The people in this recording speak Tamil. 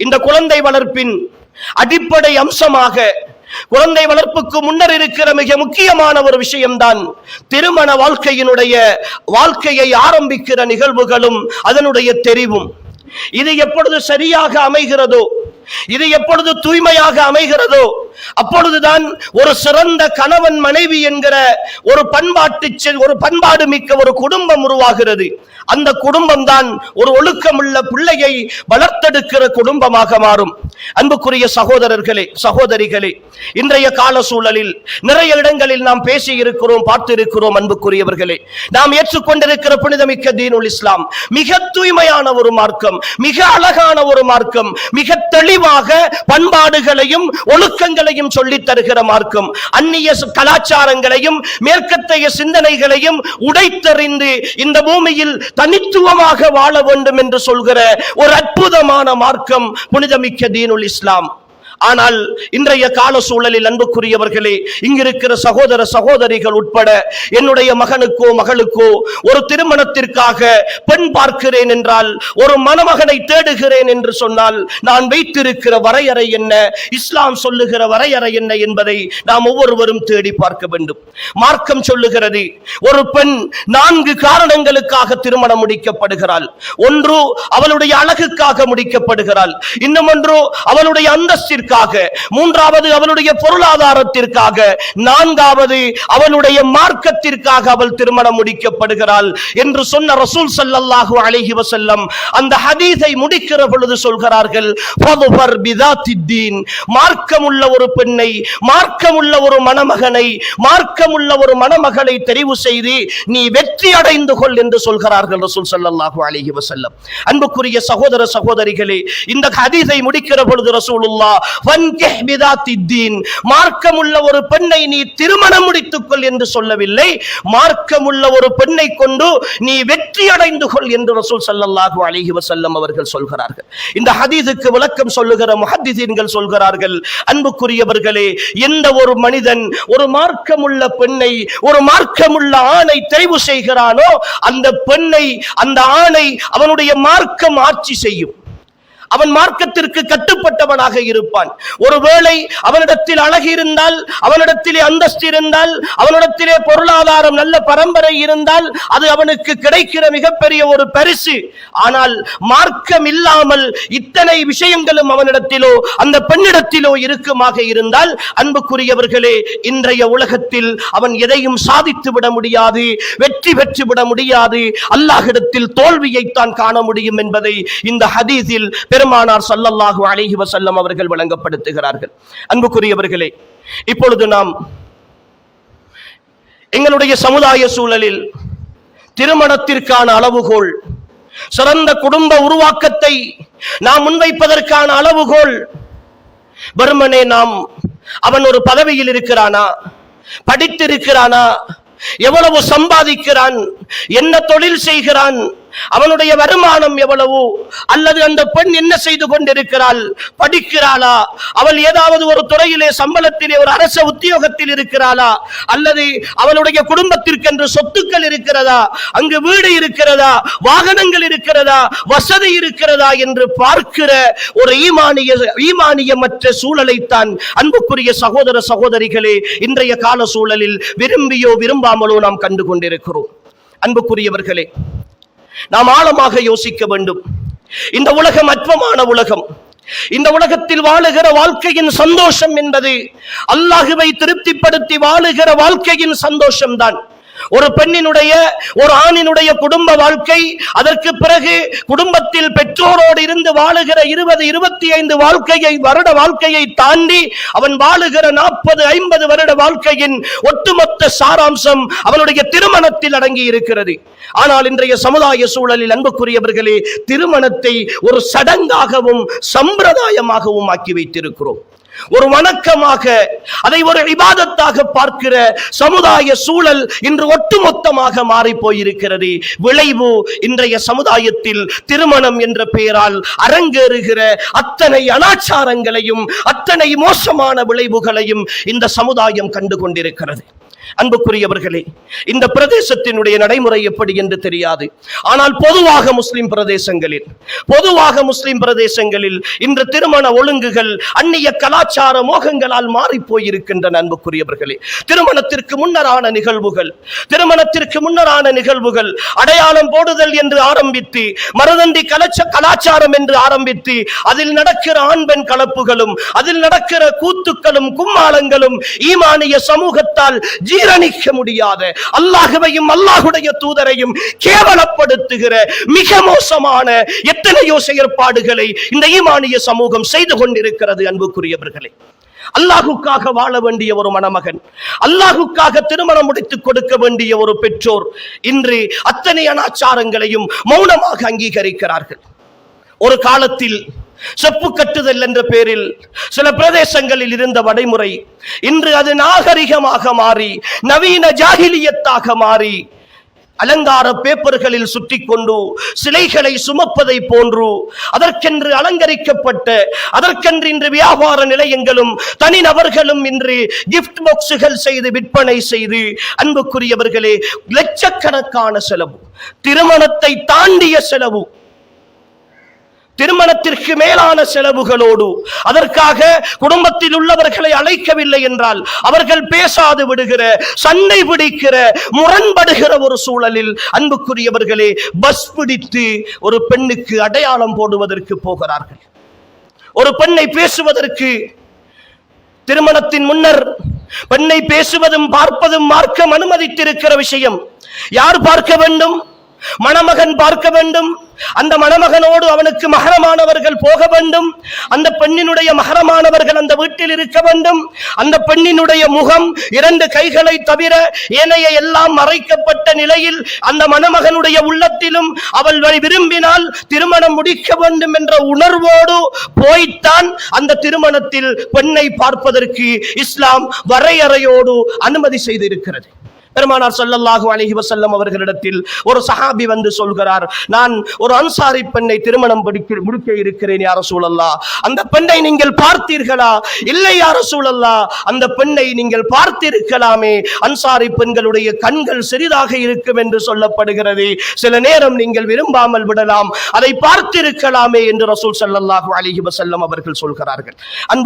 இந்த குழந்தை வளர்ப்பின் அடிப்படை அம்சமாக குழந்தை வளர்ப்புக்கு முன்னர் இருக்கிற மிக முக்கியமான ஒரு விஷயம்தான் திருமண வாழ்க்கையினுடைய வாழ்க்கையை ஆரம்பிக்கிற நிகழ்வுகளும் அதனுடைய தெரிவும். இது எப்பொழுது சரியாக அமைகிறதோ இது எப்பொழுது தூய்மையாக அமைகிறதோ அப்பொழுதுதான் ஒரு சிறந்த கணவன் மனைவி என்கிற ஒரு பண்பாட்டு ஒரு பண்பாடு மிக்க ஒரு குடும்பம் உருவாகிறது. அந்த குடும்பம் தான் ஒரு ஒழுக்கமுள்ள பிள்ளையை வளர்த்தெடுக்கிற குடும்பமாக மாறும். அன்புக்குரிய சகோதரர்களே சகோதரிகளே இன்றைய கால சூழலில் நிறைய இடங்களில் நாம் பேசி இருக்கிறோம் பார்த்திருக்கிறோம் அன்புக்குரியவர்களே. நாம் ஏற்றுக்கொண்டிருக்கிற புனிதமிக்க தீனுல் இஸ்லாம் மிக தூய்மையான ஒரு மார்க்கம் மிக அழகான ஒரு மார்க்கம் மிக தெளிவாக பண்பாடுகளையும் ஒழுக்கங்களையும் சொல்லி தருகிற மார்க்கம். அந்நிய கலாச்சாரங்களையும் மேற்கத்தைய சிந்தனைகளையும் உடைத்தறிந்து இந்த பூமியில் தனித்துவமாக வாழ வேண்டும் என்று சொல்கிற ஒரு அற்புதமான மார்க்கம் புனிதமிக்க தீனுல் இஸ்லாம். ஆனால் இன்றைய கால சூழலில் அன்புக்குரியவர்களே இங்கிருக்கிற சகோதர சகோதரிகள் உட்பட என்னுடைய மகனுக்கோ மகளுக்கோ ஒரு திருமணத்திற்காக பெண் பார்க்கிறேன் என்றால் ஒரு மணமகனை தேடுகிறேன் என்று சொன்னால் நான் வைத்திருக்கிற வரையறை என்ன? இஸ்லாம் சொல்லுகிற வரையறை என்ன என்பதை நாம் ஒவ்வொருவரும் தேடி பார்க்க வேண்டும். மார்க்கம் சொல்லுகிறது ஒரு பெண் நான்கு காரணங்களுக்காக திருமணம் முடிக்கப்படுகிறாள். ஒன்று அவளுடைய அழகுக்காக முடிக்கப்படுகிறாள். இன்னும் ஒன்று அவளுடைய அந்தஸ்திற்காக மூன்றாவது அவளுடைய பொருளாதாரத்திற்காக நான்காவது அவளுடைய மார்க்கத்திற்காக அவள் திருமணம் முடிக்கப்படுகிறாள் என்று சொன்ன ரசூல் ஸல்லல்லாஹு அலைஹி வசல்லம் அந்த ஹதீஸை முடிக்கிற பொழுது சொல்கிறார்கள் மார்க்கமுள்ள ஒரு பெண்ணை மார்க்கமுள்ள ஒரு மணமகனை மார்க்கமுள்ள ஒரு மணமகளை தெரிவு செய்து நீ வெற்றி அடைந்து கொள் என்று சொல்கிறார்கள் ரசூல் ஸல்லல்லாஹு அலைஹி வசல்லம் அன்புக்குரிய சகோதர சகோதரிகளே இந்த ஹதீஸை முடிக்கிற பொழுது ரசூலுல்லா மார்க்கமுள்ள ஒரு பெண்ணை நீ திருமணம் முடித்துக்கொள் என்று சொல்லவில்லை. மார்க்கமுள்ள ஒரு பெண்ணை கொண்டு நீ வெற்றி அடைந்து கொள் என்று ரசூல் ஸல்லல்லாஹு அலிஹி வசல்லம் அவர்கள் சொல்கிறார்கள். இந்த ஹதீஸுக்கு விளக்கம் சொல்லுகிற முஹத்திசீன்கள் சொல்கிறார்கள். அன்புக்குரியவர்களே எந்த ஒரு மனிதன் ஒரு மார்க்கமுள்ள பெண்ணை ஒரு மார்க்கமுள்ள ஆணை தெரிவு செய்கிறானோ அந்த பெண்ணை அந்த ஆணை அவனுடைய மார்க்கம் ஆட்சி செய்யும். அவன் மார்க்கத்திற்கு கட்டுப்பட்டவனாக இருப்பான். ஒருவேளை அவனிடத்தில் அழகு இருந்தால் அவனிடத்திலே அந்தஸ்து இருந்தால் அவனிடத்திலே பொருளாதாரம் நல்ல பரம்பரை இருந்தால் அது அவனுக்கு கிடைக்கிற மிகப்பெரிய ஒரு பரிசு. ஆனால் மார்க்கம் இல்லாமல் இத்தனை விஷயங்களும் அவனிடத்திலோ அந்த பெண்ணிடத்திலோ இருக்குமாக இருந்தால் அன்புக்குரியவர்களே இன்றைய உலகத்தில் அவன் எதையும் சாதித்து விட முடியாது வெற்றி பெற்று விட முடியாது. அல்லாஹிடத்தில் தோல்வியைத்தான் காண முடியும் என்பதை இந்த ஹதீஸில் பெருமானார் சல்லல்லாஹு அலிஹி வசல்லம் அவர்கள் வழங்கப்படுத்துகிறார்கள். அன்புக்குரியவர்களே இப்பொழுது நாம் எங்களுடைய சமுதாய சூழலில் திருமணத்திற்கான அளவுகோல் சிறந்த குடும்ப உருவாக்கத்தை நாம் முன்வைப்பதற்கான அளவுகோல் வெறுமனே நாம் அவன் ஒரு பதவியில் இருக்கிறானா படித்திருக்கிறானா எவ்வளவு சம்பாதிக்கிறான் என்ன தொழில் செய்கிறான் அவனுடைய வருமானம் எவ்வளவு? அல்லது அந்த பெண் என்ன செய்து கொண்டிருக்கிறாள்? படிக்கிறாளா? அவள் ஏதாவது ஒரு துறையிலே சம்பளத்திலே ஒரு அரச உத்தியோகத்தில் இருக்கிறாளா? அல்லது அவளுடைய குடும்பத்திற்கென்று சொத்துக்கள் இருக்கிறதா? அங்கு வீடு இருக்கிறதா? வாகனங்கள் இருக்கிறதா? வசதி இருக்கிறதா என்று பார்க்கிற ஒரு ஈமானிய ஈமானியமற்ற சூழலைத்தான் அன்புக்குரிய சகோதர சகோதரிகளே இன்றைய கால சூழலில் விரும்பியோ விரும்பாமலோ நாம் கண்டு கொண்டிருக்கிறோம் அன்புக்குரியவர்களே நாம் ஆழமாக யோசிக்க வேண்டும். இந்த உலகம் அற்பமான உலகம். இந்த உலகத்தில் வாழுகிற வாழ்க்கையின் சந்தோஷம் என்பது அல்லாஹுவை திருப்திப்படுத்தி வாழுகிற வாழ்க்கையின் சந்தோஷம்தான். ஒரு பெண்ணினுடைய ஒரு ஆணினுடைய குடும்ப வாழ்க்கை அதற்கு பிறகு குடும்பத்தில் பெற்றோரோடு இருந்து வாழுகிற இருபது இருபத்தி ஐந்து வாழ்க்கையை வருட வாழ்க்கையை தாண்டி அவன் வாழுகிற நாற்பது ஐம்பது வருட வாழ்க்கையின் ஒட்டுமொத்த சாராம்சம் அவனுடைய திருமணத்தில் அடங்கி இருக்கிறது. ஆனால் இன்றைய சமுதாய சூழலில் அன்புக்குரியவர்களே திருமணத்தை ஒரு சடங்காகவும் சம்பிரதாயமாகவும் ஆக்கி வைத்திருக்கிறோம். ஒரு வணக்கமாக அதை ஒரு இபாதத்தாக பார்க்கிற சமுதாய சூழல் இன்று ஒட்டுமொத்தமாக மாறி போயிருக்கிறது விளைவு இன்றைய சமுதாயத்தில் திருமணம் என்ற பெயரால் அரங்கேறுகிற அத்தனை அனாச்சாரங்களையும் அத்தனை மோசமான விளைவுகளையும் இந்த சமுதாயம் கண்டு கொண்டிருக்கிறது. அன்புக்குரியவர்களே இந்த பிரதேசத்தினுடைய நடைமுறை எப்படி என்று தெரியாது. ஆனால் பொதுவாக முஸ்லிம் பிரதேசங்களில் பொதுவாக முஸ்லிம் பிரதேசங்களில் இன்று திருமண ஒழுங்குகள் அந்நிய கலாச்சார மோகங்களால் மாறி போயிருக்கின்றன அன்புக்குரியவர்களே. திருமணத்திற்கு முன்னரான நிகழ்வுகள் திருமணத்திற்கு முன்னரான நிகழ்வுகள் அடையாளம் போடுதல் என்று ஆரம்பித்து மருதண்டி கலச்ச கலாச்சாரம் என்று ஆரம்பித்து அதில் நடக்கிற ஆண் பெண் கலப்புகளும் அதில் நடக்கிற கூத்துக்களும் கும்மாளங்களும் ஈமானிய சமூகத்தால் ஜீ ஜீரணிக்க முடியாத அல்லாஹுவையும் அல்லாஹுடைய தூதரையும் கேவலப்படுத்துகிற மிக மோசமான எத்தனையோ செயற்பாடுகளை இந்த ஈமானிய சமூகம் செய்து கொண்டிருக்கிறது அன்புக்குரியவர்களே. அல்லாஹுக்காக வாழ வேண்டிய ஒரு மணமகன் அல்லாஹுக்காக திருமணம் முடித்துக் கொடுக்க வேண்டிய ஒரு பெற்றோர் இன்று அத்தனை அனாச்சாரங்களையும் மௌனமாக அங்கீகரிக்கிறார்கள். ஒரு காலத்தில் செப்பு கட்டுதல் என்ற பெயரில் சில பிரதேசங்களில் இருந்த வடைமுறை இன்று அது நாகரிகமாக மாறி நவீன ஜாகிலியத்தாக மாறி அலங்கார பேப்பர்களில் சுற்றி கொண்டு சிலைகளை சுமப்பதை போன்று அதற்கென்று அலங்கரிக்கப்பட்ட அதற்கென்று இன்று வியாபார நிலையங்களும் தனிநபர்களும் இன்று கிஃப்ட் பாக்ஸுகள் செய்து விற்பனை செய்து அன்புக்குரியவர்களே லட்சக்கணக்கான செலவு திருமணத்தை தாண்டிய செலவு திருமணத்திற்கு மேலான செலவுகளோடு அதற்காக குடும்பத்தில் உள்ளவர்களை அழைக்கவில்லை என்றால் அவர்கள் பேசாது விடுகிற சண்டை பிடிக்கிற முரண்படுகிற ஒரு சூழலில் அன்புக்குரியவர்களே பஸ் பிடித்து ஒரு பெண்ணுக்கு அடையாளம் போடுவதற்கு போகிறார்கள். ஒரு பெண்ணை பேசுவதற்கு திருமணத்தின் முன்னர் பெண்ணை பேசுவதும் பார்ப்பதும் மார்க்கம் அனுமதித்திருக்கிற விஷயம் யார் பார்க்க வேண்டும்? மணமகன் பார்க்க வேண்டும்? அந்த மணமகனோடு அவனுக்கு மகரமானவர்கள் போக வேண்டும். அந்த பெண்ணினுடைய மகரமானவர்கள் அந்த வீட்டில் இருக்க வேண்டும். அந்த பெண்ணினுடைய முகம் இரண்டு கைகளை தவிர ஏனைய எல்லாம் மறைக்கப்பட்ட நிலையில் அந்த மணமகனுடைய உள்ளத்திலும் அவள் விரும்பினால் திருமணம் முடிக்க வேண்டும் என்ற உணர்வோடு போய்த்தான் அந்த திருமணத்தில் பெண்ணை பார்ப்பதற்கு இஸ்லாம் வரையறையோடு அனுமதி செய்திருக்கிறது. பெருமானார் சல்லல்லாஹு அலஹி வசல்லம் அவர்களிடத்தில் ஒரு சஹாபி வந்து சொல்கிறார் நான் ஒரு அன்சாரி பெண்ணை திருமணம் படிக்க முடிக்க இருக்கிறேன் யார சூழல்லா அந்த பெண்ணை நீங்கள் பார்த்தீர்களா? இல்லை யார சூழல்லா அந்த பெண்ணை நீங்கள் பார்த்திருக்கலாமே அன்சாரி பெண்களுடைய கண்கள் சிறிதாக இருக்கும் என்று சொல்லப்படுகிறது. சில நேரம் நீங்கள் விரும்பாமல் விடலாம். அதை பார்த்திருக்கலாமே என்று ரசூல் ஸல்லல்லாஹு அலிஹி வசல்லம் அவர்கள் சொல்கிறார்கள். அன்பு